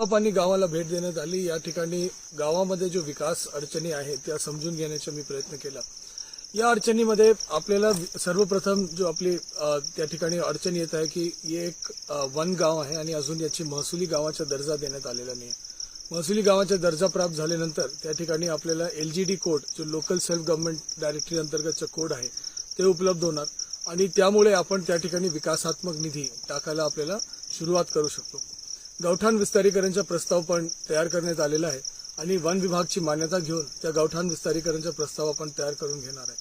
आणि गावाला भेट देण्यात आली. या ठिकाणी गावामध्ये जो विकास अडचणी आहेत त्या समजून घेण्याचा मी प्रयत्न केला. या अडचणीमध्ये आपल्याला सर्वप्रथम जो आपली त्या ठिकाणी अडचण येत आहे की हे एक वन गाव आहे आणि अजून याची महसुली गावाचा दर्जा देण्यात आलेला नाही. महसुली गावाचा दर्जा प्राप्त झाल्यानंतर त्या ठिकाणी आपल्याला एलजीडी कोड जो लोकल सेल्फ गव्हर्नमेंट डायरेक्टरी अंतर्गतचा कोड आहे ते उपलब्ध होणार. आणि त्यामुळे आपण त्या ठिकाणी विकासात्मक निधी टाकायला आपल्याला सुरुवात करू शकतो. गावठाण विस्तारीकरणचा प्रस्ताव पण तयार करण्यात आलेला आहे. आणि वन विभागची मान्यता घेऊन त्या गावठाण विस्तारीकरणचा प्रस्ताव आपण तयार करून घेणार आहे.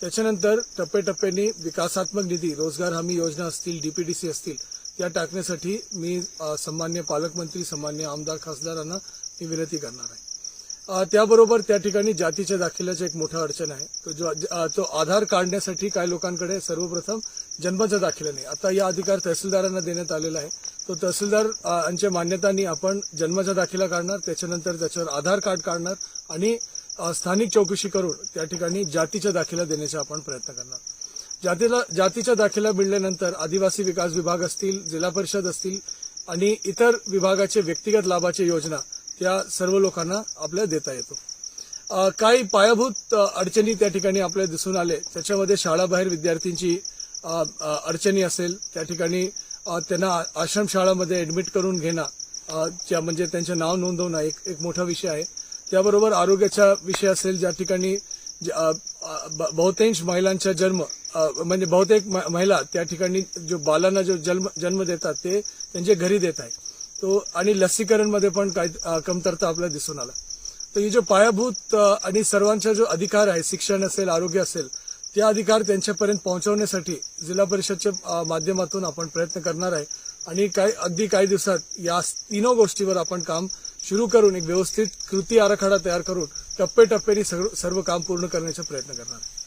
त्याच्यानंतर टप्प्याटप्प्याने विकासात्मक निधी रोजगार हमी योजना असतील डीपीडीसी असतील त्या टाकण्यासाठी मी सन्मान्य पालकमंत्री सन्मान्य आमदार खासदारांना मी विनंती करणार आहे. त्याबरोबर त्या ठिकाणी जातीच्या दाखल्याचं एक मोठा अडचण आहे. तो जो तो आधार काढण्यासाठी काही लोकांकडे सर्वप्रथम जन्माचा दाखला नाही. आता या अधिकार तहसीलदारांना देण्यात आलेला आहे. तो तहसीलदार यांच्या मान्यतांनी आपण जन्माचा दाखिला काढणार त्याच्यानंतर त्याच्यावर आधार कार्ड काढणार आणि स्थानिक चौकशी करून त्या ठिकाणी जातीचा दाखिला देण्याचा आपण प्रयत्न करणार. जातीला जातीचा दाखिला मिळाल्यानंतर आदिवासी विकास विभाग असतील जिल्हा परिषद असतील आणि इतर विभागाचे व्यक्तिगत लाभाच्या योजना त्या सर्व लोकांना आपल्या देता येतो. काही पायाभूत अडचणी त्या ठिकाणी आपल्याला दिसून आले. त्याच्यामध्ये शाळाबाहेर विद्यार्थ्यांची अडचणी असेल त्या ठिकाणी त्यांना आश्रमशाळामध्ये ऍडमिट करून घेणं ज्या म्हणजे त्यांचं नाव नोंदवणं एक एक मोठा विषय आहे. त्याबरोबर आरोग्याचा विषय असेल ज्या ठिकाणी ज- ब- बहुतांश महिलांचा जन्म म्हणजे बहुतेक म- महिला त्या ठिकाणी जो बालांना जो जन्म जन्म देतात ते त्यांच्या घरी देत आहे. तो आणि लसीकरणमध्ये पण काय कमतरता आपल्याला दिसून आला. तर ही जो पायाभूत आणि सर्वांचा जो अधिकार आहे शिक्षण असेल आरोग्य असेल ते अधिकार त्यांच्यापर्यंत पोहोचवण्यासाठी जिल्हा परिषदच्या माध्यमातून आपण प्रयत्न करणार आहे. आणि काही अगदी काही दिवसात या तीनों गोष्टीवर आपण काम सुरू करून एक व्यवस्थित कृती आराखडा तयार करून टप्प्याटप्प्याने सर्व सर्व काम पूर्ण करण्याचा प्रयत्न करणार आहे.